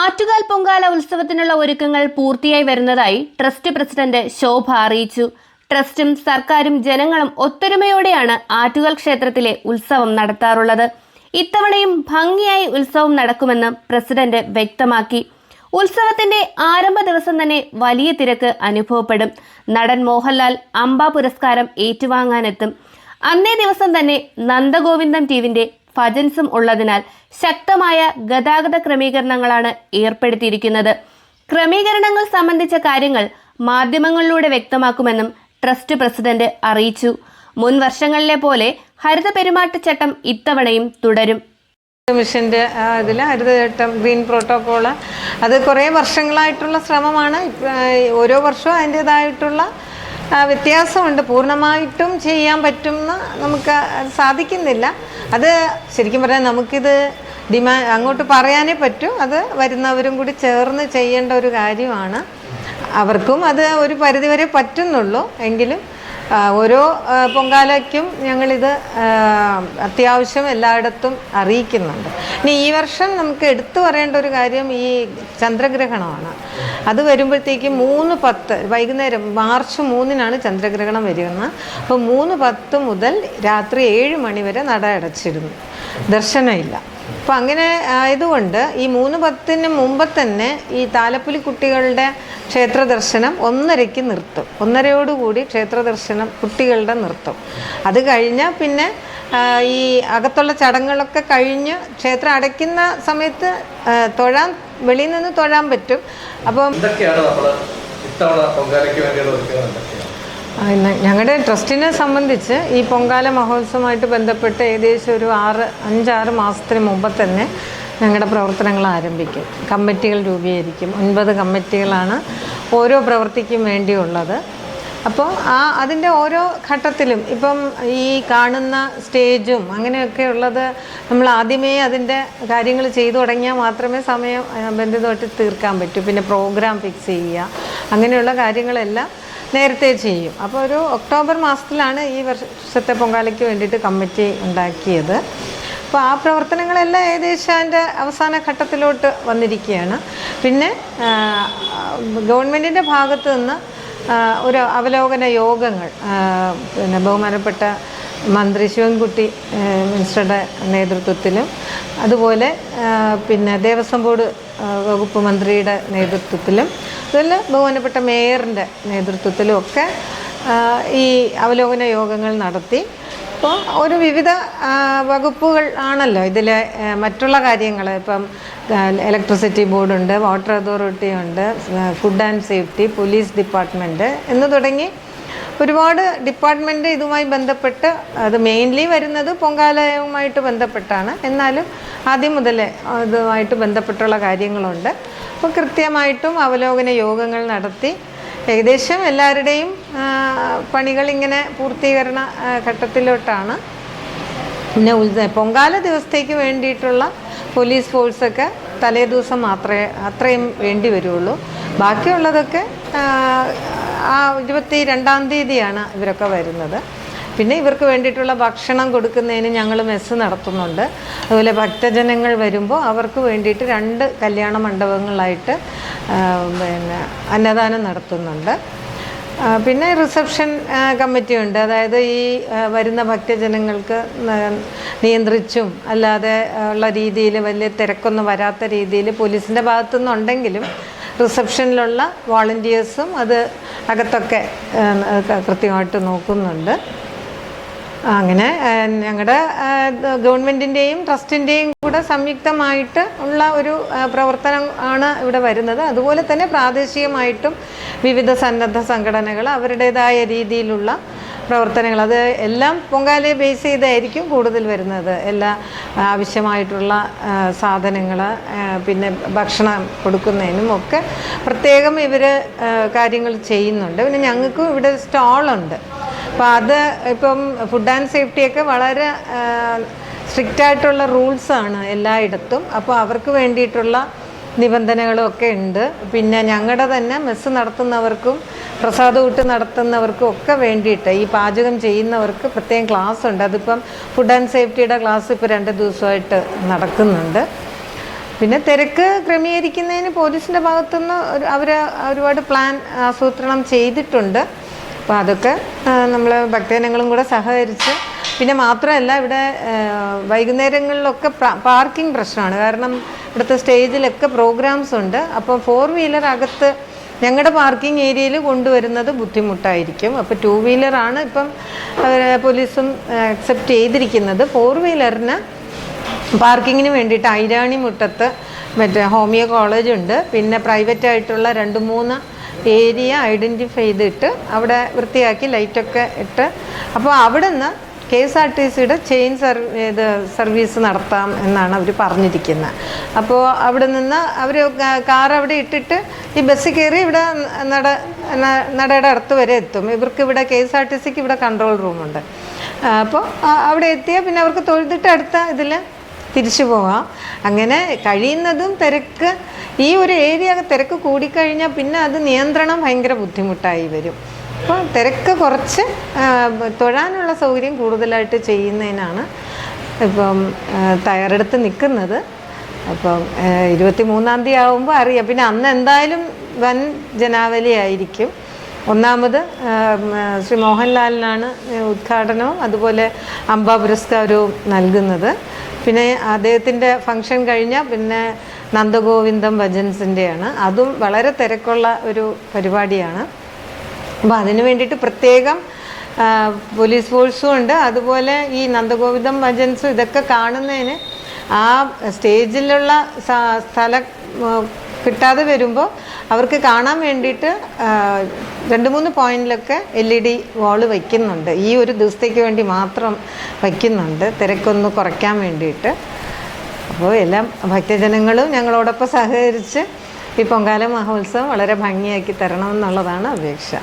ആറ്റുകാൽ പൊങ്കാല ഉത്സവത്തിനുള്ള ഒരുക്കങ്ങൾ പൂർത്തിയായി വരുന്നതായി ട്രസ്റ്റ് പ്രസിഡന്റ് ശോഭ അറിയിച്ചു. ട്രസ്റ്റും സർക്കാരും ജനങ്ങളും ഒത്തൊരുമയോടെയാണ് ആറ്റുകാൽ ക്ഷേത്രത്തിലെ ഉത്സവം നടത്താറുള്ളത്. ഇത്തവണയും ഭംഗിയായി ഉത്സവം നടക്കുമെന്ന് പ്രസിഡന്റ് വ്യക്തമാക്കി. ഉത്സവത്തിന്റെ ആരംഭ ദിവസം തന്നെ വലിയ തിരക്ക് അനുഭവപ്പെടും. നടൻ മോഹൻലാൽ അംബ പുരസ്കാരം ഏറ്റുവാങ്ങാനെത്തും. അന്നേ ദിവസം തന്നെ നന്ദഗോവിന്ദം ടീവിന്റെ ഭജൻസും ഉള്ളതിനാൽ ശക്തമായ ഗതാഗത ക്രമീകരണങ്ങളാണ് ഏർപ്പെടുത്തിയിരിക്കുന്നത്. ക്രമീകരണങ്ങൾ സംബന്ധിച്ച കാര്യങ്ങൾ മാധ്യമങ്ങളിലൂടെ വ്യക്തമാക്കുമെന്നും ട്രസ്റ്റ് പ്രസിഡന്റ് അറിയിച്ചു. മുൻ വർഷങ്ങളിലെ പോലെ ഹരിത പെരുമാറ്റച്ചട്ടം ഇത്തവണയും തുടരും. മിഷന്റെ ഇതിൽ ഹരിതചട്ടം ഗ്രീൻ പ്രോട്ടോക്കോൾ അത് കുറേ വർഷങ്ങളായിട്ടുള്ള ശ്രമമാണ്. ഓരോ വർഷവും അതിന്റേതായിട്ടുള്ള വ്യത്യാസമുണ്ട്. പൂർണമായിട്ടും ചെയ്യാൻ പറ്റുമെന്ന് നമുക്ക് സാധിക്കുന്നില്ല. അത് ശരിക്കും പറഞ്ഞാൽ നമുക്കിത് ഡിമാ അങ്ങോട്ട് പറയാനേ പറ്റൂ. അത് വരുന്നവരും കൂടി ചേർന്ന് ചെയ്യേണ്ട ഒരു കാര്യമാണ്. അവർക്കും അത് ഒരു പരിധിവരെ പറ്റുന്നുള്ളൂ. എങ്കിലും ഓരോ പൊങ്കാലയ്ക്കും ഞങ്ങളിത് അത്യാവശ്യം എല്ലായിടത്തും അറിയിക്കുന്നുണ്ട്. ഇനി ഈ വർഷം നമുക്ക് എടുത്തു പറയേണ്ട ഒരു കാര്യം ഈ ചന്ദ്രഗ്രഹണമാണ്. അത് വരുമ്പോഴത്തേക്ക് മൂന്ന് പത്ത് വൈകുന്നേരം മാർച്ച് മൂന്നിനാണ് ചന്ദ്രഗ്രഹണം വരുന്നത്. അപ്പോൾ മൂന്ന് പത്ത് മുതൽ രാത്രി ഏഴ് മണി വരെ നട അടച്ചിരുന്നു ദർശനമില്ല. അപ്പോൾ അങ്ങനെ ആയതുകൊണ്ട് ഈ മൂന്ന് പത്തിന് മുമ്പ് തന്നെ ഈ താലപ്പൊലി കുട്ടികളുടെ ക്ഷേത്ര ദർശനം ഒന്നരയ്ക്ക് നിർത്തും. ഒന്നരയോടുകൂടി ക്ഷേത്ര ദർശനം കുട്ടികളുടെ നിർത്തും. അത് കഴിഞ്ഞാൽ പിന്നെ ഈ അകത്തുള്ള ചടങ്ങുകളൊക്കെ കഴിഞ്ഞ് ക്ഷേത്രം അടയ്ക്കുന്ന സമയത്ത് തൊഴാൻ വെളിയിൽ നിന്ന് തൊഴാൻ പറ്റും. അപ്പം ഞങ്ങളുടെ ട്രസ്റ്റിനെ സംബന്ധിച്ച് ഈ പൊങ്കാല മഹോത്സവമായിട്ട് ബന്ധപ്പെട്ട് ഏകദേശം ഒരു ആറ് അഞ്ചാറ് മാസത്തിന് മുമ്പ് തന്നെ ഞങ്ങളുടെ പ്രവർത്തനങ്ങൾ ആരംഭിക്കും. കമ്മിറ്റികൾ രൂപീകരിക്കും. ഒൻപത് കമ്മിറ്റികളാണ് ഓരോ പ്രവൃത്തിക്കും വേണ്ടിയുള്ളത്. അപ്പോൾ ആ അതിന്റെ ഓരോ ഘട്ടത്തിലും ഇപ്പം ഈ കാണുന്ന സ്റ്റേജും അങ്ങനെയൊക്കെ ഉള്ളത് നമ്മൾ ആദ്യമേ അതിന്റെ കാര്യങ്ങൾ ചെയ്തു തുടങ്ങിയാൽ മാത്രമേ സമയം ബന്ധിതമായിട്ട് തീർക്കാൻ പറ്റൂ. പിന്നെ പ്രോഗ്രാം ഫിക്സ് ചെയ്യുക. അങ്ങനെയുള്ള കാര്യങ്ങളെല്ലാം നേരത്തെ ചെയ്യും. അപ്പോൾ ഒരു ഒക്ടോബർ മാസത്തിലാണ് ഈ വർഷത്തെ പൊങ്കാലയ്ക്ക് വേണ്ടിയിട്ട് കമ്മിറ്റി ഉണ്ടാക്കിയത്. അപ്പോൾ ആ പ്രവർത്തനങ്ങളെല്ലാം ഏകദേശം അതിന്റെ അവസാന ഘട്ടത്തിലോട്ട് വന്നിരിക്കുകയാണ്. പിന്നെ ഗവൺമെന്റിന്റെ ഭാഗത്തു നിന്ന് ഒരു അവലോകന യോഗങ്ങൾ പിന്നെ ബഹുമാനപ്പെട്ട മന്ത്രി ശിവൻകുട്ടി മിനിസ്റ്ററുടെ നേതൃത്വത്തിലും അതുപോലെ പിന്നെ ദേവസ്വം ബോർഡ് വകുപ്പ് മന്ത്രിയുടെ നേതൃത്വത്തിലും അതുപോലെ ബഹുമാനപ്പെട്ട മേയറിന്റെ നേതൃത്വത്തിലും ഒക്കെ ഈ അവലോകന യോഗങ്ങൾ നടത്തി. ഇപ്പോൾ ഒരു വിവിധ വകുപ്പുകൾ ആണല്ലോ ഇതിലെ മറ്റുള്ള കാര്യങ്ങൾ ഇപ്പം ഇലക്ട്രിസിറ്റി ബോർഡുണ്ട് വാട്ടർ അതോറിറ്റി ഉണ്ട് food and safety police department എന്ന് തുടങ്ങി ഒരുപാട് ഡിപ്പാർട്ട്മെന്റ് ഇതുമായി ബന്ധപ്പെട്ട് അത് മെയിൻലി വരുന്നത് പൊങ്കാലയവുമായിട്ട് ബന്ധപ്പെട്ടാണ്. എന്നാലും ആദ്യം മുതലേ ഇതുമായിട്ട് ബന്ധപ്പെട്ടുള്ള കാര്യങ്ങളുണ്ട്. അപ്പോൾ കൃത്യമായിട്ടും അവലോകന യോഗങ്ങൾ നടത്തി. ഏകദേശം എല്ലാവരുടെയും പണികളിങ്ങനെ പൂർത്തീകരണ ഘട്ടത്തിലോട്ടാണ്. പിന്നെ പൊങ്കാല ദിവസത്തേക്ക് വേണ്ടിയിട്ടുള്ള പോലീസ് ഫോഴ്സൊക്കെ തലേ ദിവസം മാത്രമേ അത്രയും വേണ്ടി വരുള്ളൂ. ബാക്കിയുള്ളതൊക്കെ ആ, ഇരുപത്തി രണ്ടാം തീയതിയാണ് ഇവരൊക്കെ വരുന്നത്. പിന്നെ ഇവർക്ക് വേണ്ടിയിട്ടുള്ള ഭക്ഷണം കൊടുക്കുന്നതിന് ഞങ്ങൾ മെസ്സ് നടത്തുന്നുണ്ട്. അതുപോലെ ഭക്തജനങ്ങൾ വരുമ്പോൾ അവർക്ക് വേണ്ടിയിട്ട് രണ്ട് കല്യാണ മണ്ഡപങ്ങളായിട്ട് പിന്നെ അന്നദാനം നടത്തുന്നുണ്ട്. പിന്നെ റിസപ്ഷൻ കമ്മിറ്റിയുണ്ട്. അതായത് ഈ വരുന്ന ഭക്തജനങ്ങൾക്ക് നിയന്ത്രിച്ചും അല്ലാതെ ഉള്ള രീതിയിൽ വലിയ തിരക്കൊന്നും വരാത്ത രീതിയിൽ പോലീസിന്റെ ഭാഗത്തുനിന്നുണ്ടെങ്കിലും റിസപ്ഷനിലുള്ള വോളണ്ടിയേഴ്സും അത് അകത്തൊക്കെ കൃത്യമായിട്ട് നോക്കുന്നുണ്ട്. അങ്ങനെ ഞങ്ങളുടെ ഗവൺമെന്റിന്റെയും ട്രസ്റ്റിന്റെയും കൂടെ സംയുക്തമായിട്ട് ഉള്ള ഒരു പ്രവർത്തനം ആണ് ഇവിടെ വരുന്നത്. അതുപോലെ തന്നെ പ്രാദേശികമായിട്ടും വിവിധ സന്നദ്ധ സംഘടനകൾ അവരുടേതായ രീതിയിലുള്ള പ്രവർത്തനങ്ങൾ. അത് എല്ലാം പൊങ്കാലയെ ബേസ് ചെയ്തായിരിക്കും കൂടുതൽ വരുന്നത്. എല്ലാ ആവശ്യമായിട്ടുള്ള സാധനങ്ങൾ പിന്നെ ഭക്ഷണം കൊടുക്കുന്നതിനും ഒക്കെ പ്രത്യേകം ഇവർ കാര്യങ്ങൾ ചെയ്യുന്നുണ്ട്. പിന്നെ ഞങ്ങൾക്കും ഇവിടെ സ്റ്റാളുണ്ട് അപ്പോൾ അത് ഇപ്പം ഫുഡ് ആൻഡ് സേഫ്റ്റിയൊക്കെ വളരെ സ്ട്രിക്റ്റ് ആയിട്ടുള്ള റൂൾസാണ് എല്ലായിടത്തും. അപ്പോൾ അവർക്ക് വേണ്ടിയിട്ടുള്ള നിബന്ധനകളും ഒക്കെ ഉണ്ട്. പിന്നെ ഞങ്ങളുടെ തന്നെ മെസ്സ് നടത്തുന്നവർക്കും പ്രസാദൂട്ട് നടത്തുന്നവർക്കും ഒക്കെ വേണ്ടിയിട്ട് ഈ പാചകം ചെയ്യുന്നവർക്ക് പ്രത്യേകം ക്ലാസ് ഉണ്ട്. അതിപ്പം ഫുഡ് ആൻഡ് സേഫ്റ്റിയുടെ ക്ലാസ് ഇപ്പോൾ രണ്ട് ദിവസമായിട്ട് നടക്കുന്നുണ്ട്. പിന്നെ തിരക്ക് ക്രമീകരിക്കുന്നതിന് പോലീസിന്റെ ഭാഗത്തുനിന്ന് അവർ ഒരുപാട് പ്ലാൻ ആസൂത്രണം ചെയ്തിട്ടുണ്ട്. അപ്പോൾ അതൊക്കെ നമ്മൾ ഭക്തജനങ്ങളും കൂടെ സഹകരിച്ച് പിന്നെ മാത്രമല്ല ഇവിടെ വൈകുന്നേരങ്ങളിലൊക്കെ പാർക്കിംഗ് പ്രശ്നമാണ്. കാരണം ഇവിടുത്തെ സ്റ്റേജിലൊക്കെ പ്രോഗ്രാംസ് ഉണ്ട്. അപ്പോൾ ഫോർ വീലർ അകത്ത് ഞങ്ങളുടെ പാർക്കിംഗ് ഏരിയയിൽ കൊണ്ടുവരുന്നത് ബുദ്ധിമുട്ടായിരിക്കും. അപ്പോൾ ടു വീലറാണ് ഇപ്പം പോലീസും അക്സെപ്റ്റ് ചെയ്തിരിക്കുന്നത്. ഫോർ വീലറിന് പാർക്കിങ്ങിന് വേണ്ടിയിട്ട് ഐരാണി മുട്ടത്ത് മറ്റേ ഹോമിയോ കോളേജ് ഉണ്ട്. പിന്നെ പ്രൈവറ്റ് ആയിട്ടുള്ള രണ്ട് മൂന്ന് ഏരിയ ഐഡന്റിഫൈ ചെയ്തിട്ട് അവിടെ വൃത്തിയാക്കി ലൈറ്റൊക്കെ ഇട്ട്. അപ്പോൾ അവിടെ നിന്ന് കെ എസ് ആർ ടി സിയുടെ ചെയിൻ സർവീ ഇത് സർവീസ് നടത്താം എന്നാണ് അവർ പറഞ്ഞിരിക്കുന്നത് അപ്പോൾ അവിടെ നിന്ന് അവർ കാർ അവിടെ ഇട്ടിട്ട് ഈ ബസ് കയറി ഇവിടെ നട നടയുടെ അടുത്ത് വരെ എത്തും. ഇവർക്ക് ഇവിടെ കെ എസ് ആർ ടി സിക്ക് ഇവിടെ കൺട്രോൾ റൂമുണ്ട്. അപ്പോൾ അവിടെ എത്തിയാൽ പിന്നെ അവർക്ക് തൊഴുതിട്ട് അടുത്ത ഇതിൽ തിരിച്ചു പോവാം. അങ്ങനെ കഴിയുന്നതും തിരക്ക് ഈ ഒരു ഏരിയ തിരക്ക് കൂടിക്കഴിഞ്ഞാൽ പിന്നെ അത് നിയന്ത്രണം ഭയങ്കര ബുദ്ധിമുട്ടായി വരും. അപ്പോൾ തിരക്ക് കുറച്ച് തൊഴാനുള്ള സൗകര്യം കൂടുതലായിട്ട് ചെയ്യുന്നതിനാണ് ഇപ്പം തയ്യാറെടുത്ത് നിൽക്കുന്നത്. അപ്പം ഇരുപത്തി മൂന്നാം തീയതി ആകുമ്പോൾ അറിയാം. പിന്നെ അന്ന് എന്തായാലും വൻ ജനാവലി ആയിരിക്കും. ഒന്നാമത് ശ്രീ മോഹൻലാലിനാണ് ഉദ്ഘാടനവും അതുപോലെ അംബ പുരസ്കാരവും നൽകുന്നത്. പിന്നെ അദ്ദേഹത്തിന്റെ ഫംഗ്ഷൻ കഴിഞ്ഞാൽ പിന്നെ നന്ദഗോവിന്ദം ഭജൻസിന്റെയാണ്. അതും വളരെ തിരക്കുള്ള ഒരു പരിപാടിയാണ്. അപ്പോൾ അതിന് വേണ്ടിയിട്ട് പ്രത്യേകം പോലീസ് ഫോഴ്സും ഉണ്ട്. അതുപോലെ ഈ നന്ദഗോവിന്ദം ഭജൻസും ഇതൊക്കെ കാണുന്നതിന് ആ സ്റ്റേജിലുള്ള സ്ഥലം കിട്ടാതെ വരുമ്പോൾ അവർക്ക് കാണാൻ വേണ്ടിയിട്ട് രണ്ട് മൂന്ന് പോയിന്റിലൊക്കെ എൽ ഇ ഡി വാൾ വയ്ക്കുന്നുണ്ട്. ഈ ഒരു ദിവസത്തേക്ക് വേണ്ടി മാത്രം വയ്ക്കുന്നുണ്ട്. തിരക്കൊന്ന് കുറയ്ക്കാൻ വേണ്ടിയിട്ട്. അപ്പോൾ എല്ലാം ഭക്തജനങ്ങളും ഞങ്ങളോടൊപ്പം സഹകരിച്ച് ഈ പൊങ്കാല മഹോത്സവം വളരെ ഭംഗിയാക്കി തരണമെന്നുള്ളതാണ് അപേക്ഷ.